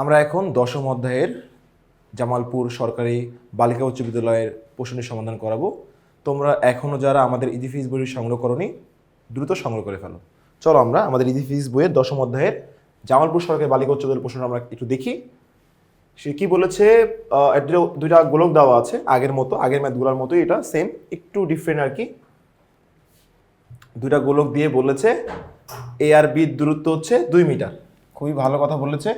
আমরা এখন দশম অধ্যায়ের জামালপুর সরকারি বালিকা উচ্চ বিদ্যালয়ের প্রশ্নের সমাধান করাবো। তোমরা এখনও যারা আমাদের ইজি ফিজ বই সংগ্রহ করনি, দ্রুত সংগ্রহ করে ফেলো। চলো আমরা আমাদের ইজি ফিজ বইয়ের দশম অধ্যায়ের জামালপুর সরকারি বালিকা উচ্চ বিদ্যালয়ের প্রশ্ন আমরা একটু দেখি। সে কি বলেছে? দুইটা গোলক দেওয়া আছে, আগের মতো, আগের ম্যাথগুলোর মতোই এটা সেম একটু ডিফারেন্ট আর কি। দুইটা গোলক দিয়ে বলেছে এ আর বি দূরত্ব হচ্ছে দুই মিটার। খুবই ভালো কথা বলেছে।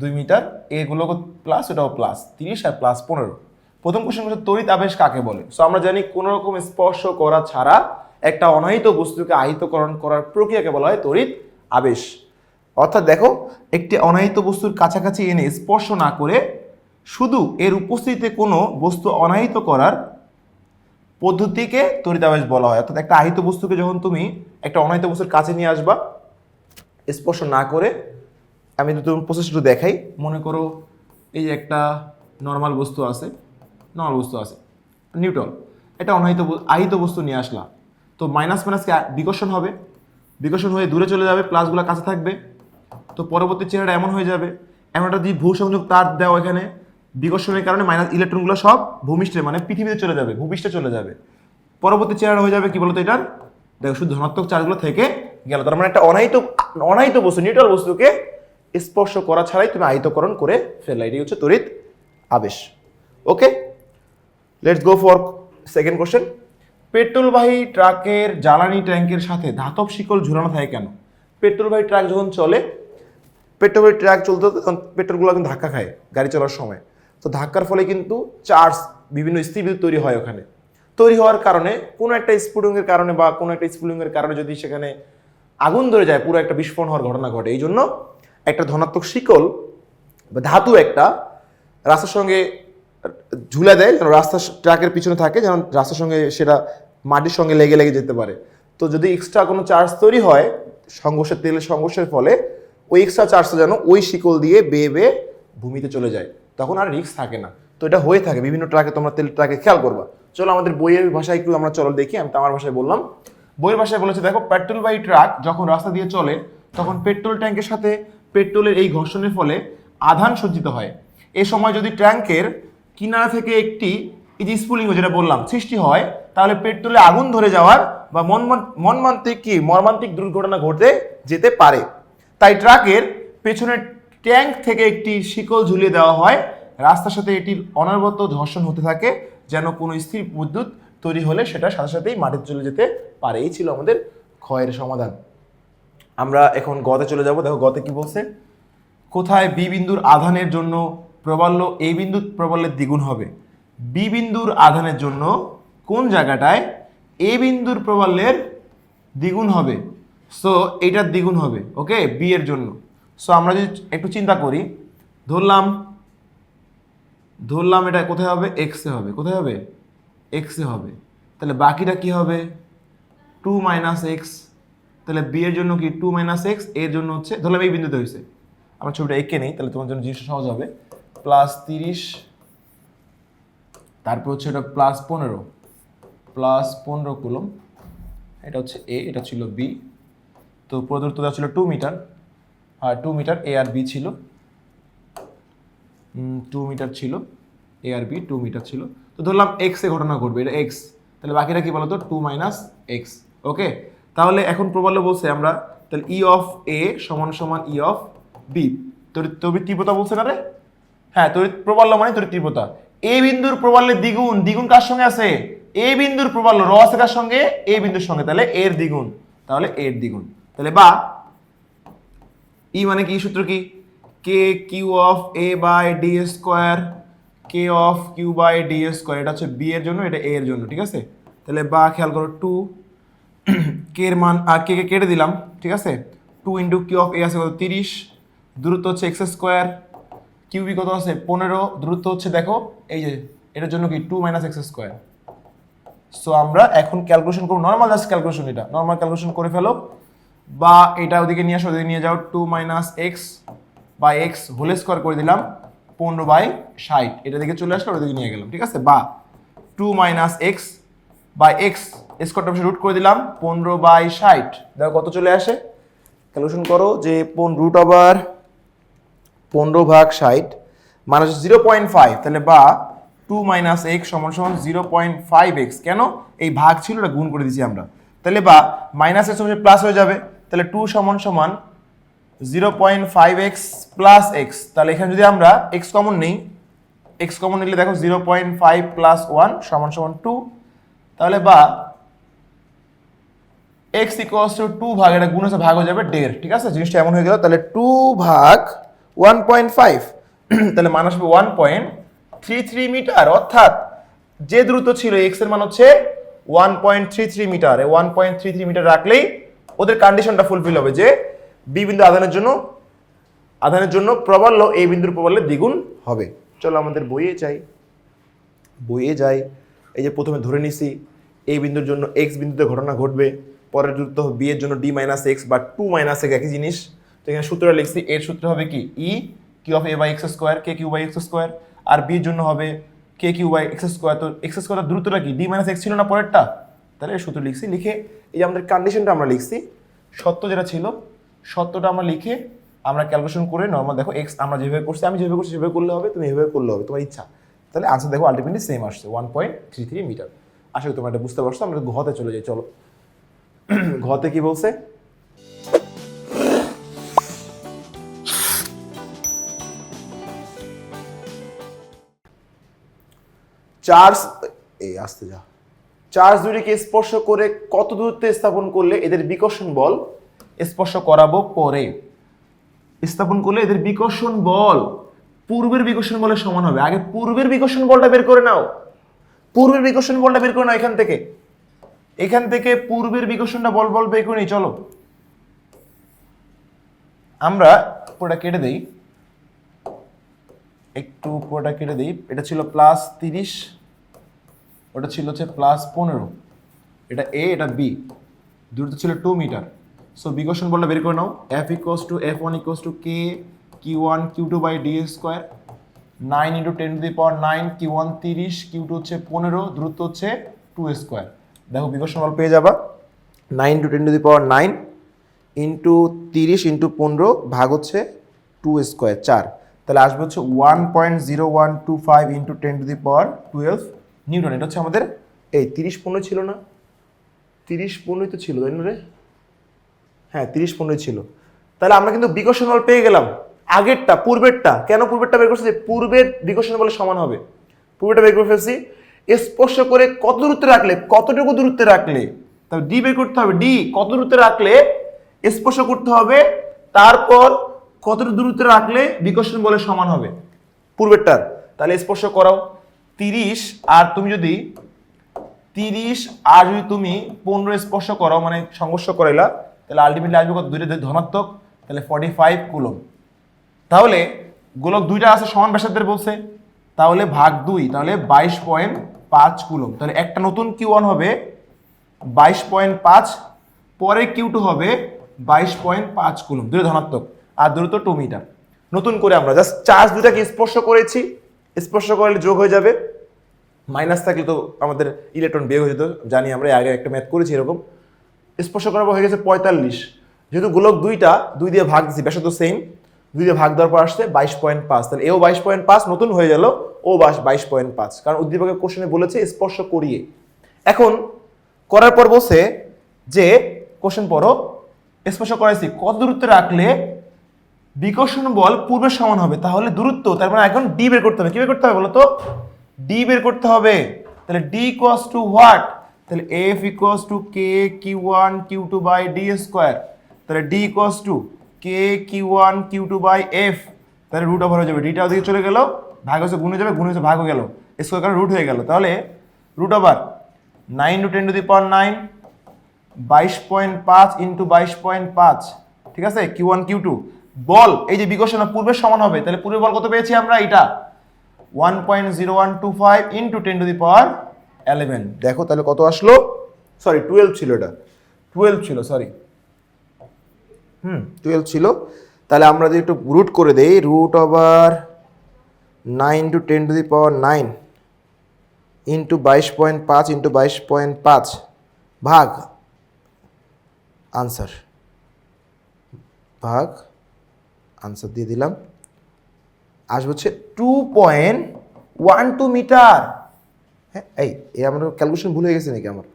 দুই মিটার, এগুলো প্লাস এটাও প্লাস তিরিশ আর প্লাস পনেরো। প্রথম কোশ্চেন হচ্ছে, তড়িৎ আবেশ কাকে বলে? সো আমরা জানি কোনো রকম স্পর্শ করা ছাড়া একটা অনাহিত বস্তুকে আহিতকরণ করার প্রক্রিয়াকে বলা হয় তড়িৎ আবেশ। অর্থাৎ দেখো, একটি অনাহিত বস্তুর কাছাকাছি এনে স্পর্শ না করে শুধু এর উপস্থিতিতে কোনো বস্তু অনাহিত করার পদ্ধতিকে তড়িতাবেশ বলা হয়। অর্থাৎ একটা আহিত বস্তুকে যখন তুমি একটা অনাহিত বস্তুর কাছে নিয়ে আসবা, স্পর্শ না করে আমি যদি প্রসেস একটু দেখাই। মনে করো এই যে একটা নর্মাল বস্তু আছে নর্মাল বস্তু আছে নিউটন এটা অনাহিত আহিত বস্তু নিয়ে আসলা তো মাইনাস মাইনাসকে বিকর্ষণ হবে। বিকর্ষণ হয়ে দূরে চলে যাবে প্লাসগুলো কাছে থাকবে। তো পরবর্তী চেহারাটা এমন হয়ে যাবে। এমন একটা যদি ভূসংযোগ তার দেওয়া এখানে, বিকর্ষণের কারণে মাইনাস ইলেকট্রনগুলো সব ভূমিষ্ঠে মানে পৃথিবীতে চলে যাবে, ভূপৃষ্ঠে চলে যাবে। পরবর্তী চেহারা হয়ে যাবে কি বলতো এটার? দেখো শুধু ধনাত্মক চার্জগুলো থেকে গেল। তার মানে একটা অনাহিত অনাহিত বস্তু নিউট্রাল বস্তুকে স্পর্শ করা ছাড়াই তুমি আয়তকরণ করে ফেললা। এটাই হচ্ছে তড়িৎ আবেশ। Okay let's go for second question পেট্রোলবাহী ট্রাকের জ্বালানি ট্যাঙ্কের সাথে ধাতব শিকল ঝুলানো থাকে কেন? পেট্রোলবাহী ট্রাক যখন চলে, পেট্রোলবাহী ট্রাক চলতে তখন পেট্রোলগুলো কিন্তু ধাক্কা খায় গাড়ি চলার সময়। তো ধাক্কার ফলে কিন্তু চার্জ বিভিন্ন স্থিতিবিদ্যুৎ তৈরি হয় ওখানে। তৈরি হওয়ার কারণে কোনো একটা স্ফুটনের কারণে বা কোনো একটা স্ফুলিংয়ের কারণে যদি সেখানে আগুন ধরে যায়, পুরো একটা বিস্ফোরণ হওয়ার ঘটনা ঘটে। এই জন্য একটা ধনাত্মক শিকল বা ধাতু একটা রাস্তার সঙ্গে ঝুলে দেয়, যেন রাস্তা ট্রাকের পিছনে থাকে, যেন রাস্তার সঙ্গে সেটা মাটির সঙ্গে লেগে লেগে যেতে পারে। তো যদি এক্সট্রা কোনো চার্জ তৈরি হয়, সংঘর্ষের তেলের সংঘর্ষের ফলে, ওই এক্সট্রা চার্জটা যেন ওই শিকল দিয়ে বেয়ে বেয়ে ভূমিতে চলে যায়। তখন আর রিস্ক থাকে না। তো এটা হয়ে থাকে, বিভিন্ন ট্রাকে তোমরা তেল ট্রাকে খেয়াল করবা। চলো আমাদের বইয়ের ভাষায় একটু আমরা চলো দেখি, আমি তো আমার ভাষায় বললাম। বইয়ের ভাষায় বলেছে, দেখো পেট্রোল বাই ট্রাক যখন রাস্তা দিয়ে চলে, তখন পেট্রোল ট্যাঙ্কের সাথে পেট্রোলের এই ঘর্ষণের ফলে আধান সজ্জিত হয়। এ সময় যদি ট্যাঙ্কের কিনারা থেকে একটি এই যে স্পুলিং যেটা বললাম সৃষ্টি হয়, তাহলে পেট্রোলে আগুন ধরে যাওয়ার বা মনমান- মর্মান্তিক কি, মর্মান্তিক দুর্ঘটনা ঘটতে যেতে পারে। তাই ট্রাকের পেছনের ট্যাঙ্ক থেকে একটি শিকল ঝুলিয়ে দেওয়া হয়। রাস্তার সাথে এটির অনবরত ধর্ষণ হতে থাকে, যেন কোনো স্থির বিদ্যুৎ তৈরি হলে সেটা সাথে সাথেই মাটিতে চলে যেতে পারে। এই ছিল আমাদের ক্ষয়ের সমাধান। আমরা এখন গতে চলে যাব। দেখো গতে কি বলছে? কোথায় বি বিন্দুর আধানের জন্য প্রবল্য, এ বিন্দুর প্রবল্যের দ্বিগুণ হবে? বি বিন্দুর আধানের জন্য কোন জায়গাটায় এ বিন্দুর প্রবল্যের দ্বিগুণ হবে? সো এইটার দ্বিগুণ হবে ওকে বি এর জন্য। সো আমরা যদি একটু চিন্তা করি, ধরলাম ধরলাম এটা কোথায় হবে? এক্সে হবে। কোথায় হবে? এক্সে হবে। তাহলে বাকিটা কি হবে? টু মাইনাস এক্স তাহলে বি এর জন্য কি টু মাইনাস এক্সের জন্য হচ্ছে, ধরলাম এই বিন্দুতে হয়েছে। আমার ছবিটা এঁকে নেই, তাহলে তোমার জন্য জিনিসটা সহজ হবে। প্লাস তিরিশ, তারপর হচ্ছে এটা প্লাস পনেরো। প্লাস পনেরো কুলম, এটা হচ্ছে এ এটা ছিল বি তো প্রদত্ত দেওয়া ছিল টু মিটার আর টু মিটার এ আর বি ছিল। টু মিটার ছিল। এ আর বি টু মিটার ছিল। তো ধরলাম এক্সে ঘটনা ঘটবে, এটা এক্স তাহলে বাকিটা কি বলতো? টু মাইনাস এক্স ওকে তাহলে এখন প্রবল্য বলছে আমরা, তাহলে ই অফ এ সমান সমান ই অফ বি তড়িৎ তড়িৎ তীব্রতা বলছে না রে? হ্যাঁ তড়িৎ প্রবল্য মানে তড়িৎ তীব্রতা। এ বিন্দুর প্রবল্যের দ্বিগুণ দ্বিগুণ কার সঙ্গে আছে? এ বিন্দুর প্রবল্য র আছে কার সঙ্গে? এ বিন্দুর সঙ্গে, তাহলে এর দ্বিগুণ। তাহলে এর দ্বিগুণ। তাহলে বা ই মানে কি? সূত্র কি? K Q of A by D square K of Q by D square এটা হচ্ছে বি এর জন্য, এটা এ এর জন্য, ঠিক আছে? তাহলে বা, খেয়াল করো টু কে এর মান আর কে কে কেটে দিলাম, ঠিক আছে? Two into Q of A আছে কত? তিরিশ। দূরত্ব হচ্ছে এক্স স্কোয়ার কিউবি কত আছে? পনেরো। দূরত্ব হচ্ছে, দেখো, এই যে, এটার জন্য কি? Two minus X square so আমরা এখন ক্যালকুলেশন করব। নর্মাল জাস্ট ক্যালকুলেশন এটা। নর্মাল ক্যালকুলেশন করে ফেলো। বা এটা ওদিকে নিয়ে আসো, ওদিকে নিয়ে যাও। টু মাইনাস এক্স বা এক্স হোল স্কোয়ার করে দিলাম। পনেরো বাই ষাট। এটা দিকে চলে আসলো ওদিকে নিয়ে গেলাম, ঠিক আছে? বা two minus X by X স্কোয়ারটা রুট করে দিলাম, পনেরো বাই ষাট। দেখো কত চলে আসে? ক্যালকুলেশন করো যে পন রুট আবার পনেরো ভাগ ষাট মানে জিরো পয়েন্ট ফাইভ। তাহলে বা টু মাইনাস এক্স সমান সমান জিরো পয়েন্ট ফাইভ এক্স। কেন? এই ভাগ ছিল এটা গুণ করে দিয়েছি আমরা। তাহলে বা মাইনাস এক্স সমান প্লাস হয়ে যাবে। তাহলে টু সমান সমান zero point five X plus X. তাহলে এখানে যদি আমরা এক্স কমন নেই, এক্স কমন নিলে দেখো zero point five plus one সমান সমান টু তাহলে বা এক্স ইকুয়ালস টু টু ভাগ, এটা গুণ হচ্ছে ভাগ হয়ে যাবে দেড়, ঠিক আছে? জিনিসটা এমন হয়ে গেল, তাহলে টু ভাগ ওয়ান পয়েন্ট ফাইভ তাহলে মান আসবে one point three three metre অর্থাৎ যে দ্রুত ছিল এক্সের মান হচ্ছে one point three three metre one point three three metre রাখলেই ওদের কন্ডিশনটা ফুলফিল হবে যে বি বিন্দু আধানের জন্য আধানের জন্য প্রবল এই বিন্দুর প্রবলের দ্বিগুণ হবে। চলো আমাদের বইয়ে চাই বইয়ে যাই, এই যে প্রথমে ধরে নিছি এই বিন্দুর জন্য এক্স বিন্দুতে ঘটনা ঘটবে। পরের দূরত্ব বি এর জন্য ডি মাইনাস এক্স বা টু মাইনাস এক্স একই জিনিস। তো এখানে সূত্রটা লিখছি, এর সূত্র হবে কি? E Q of A by X square K Q by X square R B এর জন্য হবে K Q by X square তো এক্স স্কোয়ার দ্রুতটা কি? ডি মাইনাস এক্স ছিল না পরেরটা? তাহলে সূত্র লিখছি, লিখে এই যে আমাদের কন্ডিশনটা আমরা লিখছি, সত্য যেটা ছিল, সত্যটা আমরা লিখে আমরা ক্যালকুলেশন করে নর্মাল দেখো এক্স আমরা যেভাবে করছি, আমি যেভাবে করছি সেভাবে করলে হবে, তুমি এভাবে করলে হবে, তোমার ইচ্ছা। তাহলে আনসার দেখো আলটিমেটলি সেম আসছে one point three three metre আশা করি তোমরা এটা বুঝতে পারছ, আমরা ঘতে চলে যাই, চলো। ঘতে কি বলছে? চার্জ এই আসতে যা। চার্জ দুটিকে স্পর্শ করে কত দূরত্বে স্থাপন করলে এদের বিকর্ষণ বল স্পর্শ করাবো পরে? স্থাপন করলে এদের বিকর্ষণ বল পূর্বের বিকর্ষণ বলের সমান হবে। আগে পূর্বের বিকর্ষণ বলটা বের করে নাও। পূর্বের বিকর্ষণ বলটা বের করে নাও এখান থেকে। এখান থেকে পূর্বের বিকশনটা বল বল নিই, চলো। আমরা পুরোটা কেটে দেই। একটু পুরোটা কেটে দিই। এটা ছিল প্লাস তিরিশ, ওটা ছিল হচ্ছে প্লাস পনেরো। এটা এ এটা বি দূরত্ব ছিল টু মিটার সো বিকর্ষণ বলটা বের করে নাও। F equals to F one equals to K Q one Q two by D square nine into ten to the power nine Q one তিরিশ কিউ টু হচ্ছে পনেরো, দূরত্ব হচ্ছে টু স্কোয়ার দেখো বিকর্ষণ বল পেয়ে যাবা। Nine to ten to the power nine into তিরিশ ইন্টু পনেরো ভাগ হচ্ছে টু স্কোয়ার চার। তাহলে আসবে হচ্ছে one point zero one two five into ten to the power twelve newton এটা হচ্ছে আমাদের, এই তিরিশ পনেরো ছিল না? তিরিশ পনেরোই তো ছিল, তাই না রে? হ্যাঁ তিরিশ পনেরোই ছিল। তাহলে আমরা কিন্তু বিকর্ষণ বল পেয়ে গেলাম। আগেরটা, পূর্বেরটা, কেন পূর্বেরটা বের করছি? পূর্বের বিকর্ষণ বলে সমান হবে। পূর্বেরটা বের করে ফেলছি। স্পর্শ করে কত দূরত্বে রাখলে, কতটুকু দূরত্বে রাখলে? তবে ডি বের করতে হবে ডি কত দূরত্বে রাখলে স্পর্শ করতে হবে, তারপর কতটুকু দূরত্বে রাখলে বিকর্ষণ বলে সমান হবে? পূর্বেরটার। তাহলে স্পর্শ করাও। তিরিশ, আর তুমি যদি, তিরিশ, আর যদি তুমি পনেরো স্পর্শ করো মানে সংঘর্ষ করাইলা, তাহলে আলটিমেটলি আসবে কত? দুইটা ধনাত্মক, তাহলে ফর্টি ফাইভ কুলম। তাহলে গোলক দুইটা আছে, সমান ব্যাসার্ধের বলছে। তাহলে ভাগ দুই, তাহলে বাইশ পয়েন্ট পাঁচ কুলম। তাহলে একটা নতুন কিউ ওয়ান হবে বাইশ পয়েন্ট পাঁচ, পরে কিউ টু হবে বাইশ পয়েন্ট পাঁচ কুলম। দুটো ধনাত্মক আর দূরত্ব টু মিটার নতুন করে আমরা জাস্ট চার্জ দুটাকে স্পর্শ করেছি। স্পর্শ করলে যোগ হয়ে যাবে। মাইনাস থাকলে তো আমাদের ইলেকট্রন বের হয়ে যেত। জানি আমরা আগে একটা ম্যাথ করেছি এরকম। স্পর্শ করার পর হয়ে গেছে পঁয়তাল্লিশ। যেহেতু গোলক দুইটা, দুই দিয়ে ভাগ দিচ্ছি ব্যাসার্ধ সেম দুই দিয়ে ভাগ দেওয়ার পর আসছে বাইশ পয়েন্ট পাঁচ। তাহলে এও বাইশ পয়েন্ট পাঁচ নতুন হয়ে গেল। ও বাস বাইশ পয়েন্ট পাঁচ। কারণ উদ্দীপকের কোশ্চেনে বলেছে, স্পর্শ করিয়ে। এখন, করার পর বসে যে কোশ্চেন পড়ো, স্পর্শ করাইছি, কত দূরত্বে রাখলে বিকর্ষণ বল পূর্বের সমান হবে? তাহলে দূরত্ব, তার মানে এখন ডি বের করতে হবে। কি বের করতে হবে বলো তো? ডি বের করতে হবে। তাহলে ডি ইকুয়াস টু হোয়াট তাহলে F equals to K Q one Q two by D square তাহলে D equals to K Q one Q two by F তাহলে রুট ওভার হয়ে যাবে। ডিটা ওদিকে চলে গেল। ভাগ হয়েছে, গুণ হয়ে যাবে, গুণ হয়েছে, ভাগ হয়ে গেল। স্কোয়ার কারণে রুট হয়ে গেল। তাহলে root over nine to ten to the power nine বাইশ পয়েন্ট পাঁচ ইন্টু বাইশ পয়েন্ট পাঁচ, ঠিক আছে? কিউ ওয়ান কিউ টু বল, এই যে বিকর্ষণ পূর্বের সমান হবে। তাহলে পূর্বের বল কত পেয়েছি আমরা? এটা one point zero one two five into ten to the power eleven দেখো তাহলে কত আসলো? সরি টুয়েলভ ছিল এটা। টুয়েলভ ছিল সরি হুম টুয়েলভ ছিল। তাহলে আমরা যদি একটু রুট করে দেই root over nine to ten to the power nine into বাইশ পয়েন্ট পাঁচ ইন্টু বাইশ পয়েন্ট পাঁচ ভাগ আনসার ভাগ আনসার দিয়ে দিলাম। আসবে হচ্ছে two point one two metre. হ্যাঁ এই এই আমার ক্যালকুলেশন ভুল হয়ে গেছে নাকি আমার?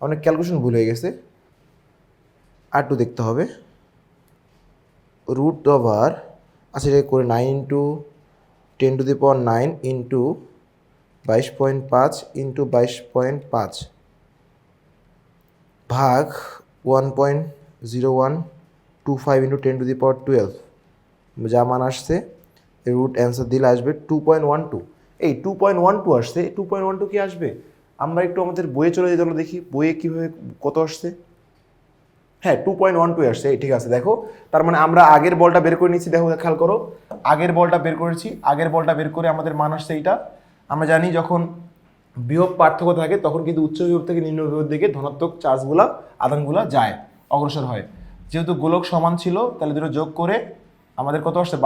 আমার ক্যালকুলেশন ভুল হয়ে গেছে। আর একটু দেখতে হবে। রুট ওভার আচ্ছা এটা করে nine into ten to the power nine into বাইশ পয়েন্ট পাঁচ ইন্টু বাইশ পয়েন্ট পাঁচ ভাগ one point zero one two five into ten to the power twelve. যা মান আসছে রুট অ্যান্সার দিলে আসবে টু পয়েন্ট ওয়ান টু। এই টু পয়েন্ট ওয়ান টু আসছে টু পয়েন্ট ওয়ান টু কি আসবে? আমরা একটু আমাদের বইয়ে চলে যেতে দেখি, বইয়ে কীভাবে কত আসছে? হ্যাঁ টু পয়েন্ট ওয়ান টু আসছে ঠিক আছে, দেখো। তার মানে আমরা আগের বলটা বের করে নিচ্ছি, দেখো, খেয়াল করো। আগের বলটা বের করেছি, আগের বলটা বের করে আমাদের মান আসছে এইটা। আমরা জানি যখন বিভব পার্থক্য থাকে, তখন কিন্তু উচ্চ বিভব থেকে নিম্ন বিভব দিকে ধনাত্মক চার্জগুলা আদানগুলা যায়, অগ্রসর হয়। যেহেতু গোলক সমান ছিল, তাহলে দুটো যোগ করে আমাদের কত আসছে?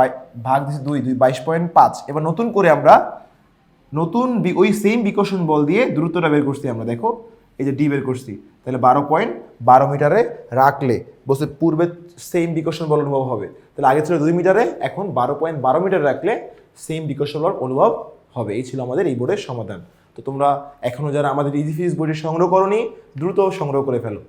ভাগ দিচ্ছে দুই দুই, বাইশ পয়েন্ট পাঁচ। এবার নতুন করে আমরা নতুন ওই সেম বিকর্ষণ বল দিয়ে দ্রুতটা বের করছি আমরা, দেখো। এই যে ডি বের করছি, তাহলে বারো পয়েন্ট বারো মিটারে রাখলে বসে পূর্বে সেম বিকর্ষণ বল অনুভব হবে। তাহলে আগে ছিল দুই মিটারে, এখন বারো পয়েন্ট বারো মিটারে রাখলে সেম বিকর্ষণ বল অনুভব হবে। এই ছিল আমাদের এই বোর্ডের সমাধান। তো তোমরা এখনও যারা আমাদের ইজি ফিজ বইটি সংগ্রহ করনি, দ্রুত সংগ্রহ করে ফেলো।